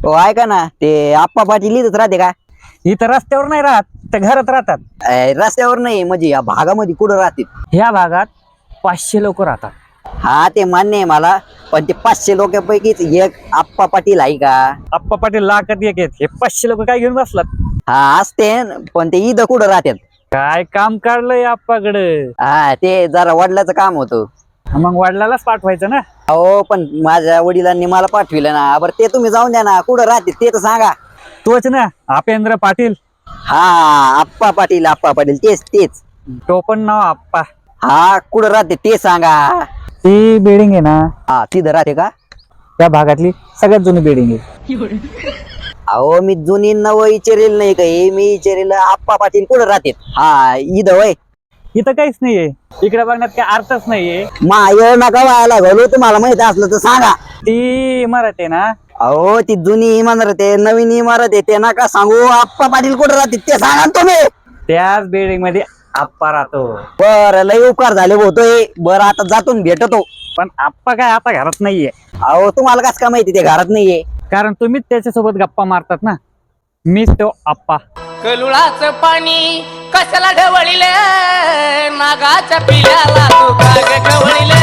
हो ऐका ना ते आप्पा पाटील इथंच राहते का? इथं रस्त्यावर नाही राहत त्या घरात राहतात. अय, रस्त्यावर नाही म्हणजे या भागामध्ये कुठं राहते ह्या भागात पाचशे लोक राहतात. हा ते मान्य आहे मला पण ते पाचशे लोकांपैकीच एक आप्पा पाटील आहे का? आप्पा पाटील लाखात एक आहेत. हे पाचशे लोक काय घेऊन बसलात? हा असते पण ते इथं कुठं राहतात काय काम काढलंय आप्पाकडं? हा ते जरा वडिलाचं काम होतं. मग वडिलालाच पाठवायचं ना? हो पण माझ्या वडिलांनी मला पाठविलं ना. बरं ते तुम्ही जाऊन द्या ना. कुठं राहते ते तर सांगा. तोच ना आपेंद्र पाटील. हा आप्पा पाटील आप्पा पाटील तेच तेच. टोपण नाव आप्पा. हा कुठं राहते ते सांगा. ती बिल्डिंग आहे ना. हा तिथं राहते का? त्या भागातली सगळ्यात जुनी बिल्डिंग आहे. अहो मी जुनी नवं विचारेल नाही काही. मी विचारेल आप्पा पाटील कुठं राहते? हा इथं वय इथं काहीच नाहीये. इकडे बघण्यात काय अर्थच नाहीये. माय नका व्हायला घालू तुम्हाला माहिती असलं तर सांगा. ती इमारत आहे ना? अहो ती जुनी इमारत आहे नवीन इमारत आहे ते नका सांगू. आप्पा पाटील कुठं राहते ते सांगा ना तुम्ही. त्याच बिल्डिंगमध्ये आप्पा राहतो. बर लय उपकार झाले होतोय बर आता जातून भेटतो. पण आप्पा काय आता घरात नाहीये. अहो तुम्हाला कस का माहिती ते घरात नाहीये. कारण तुम्हीच त्याच्यासोबत गप्पा मारतात ना. मीच तो आप्पा. कलुळाचं पाणी कशाला ढवळीले? नागाच्या पिल्याला तू का ग ढवळीले?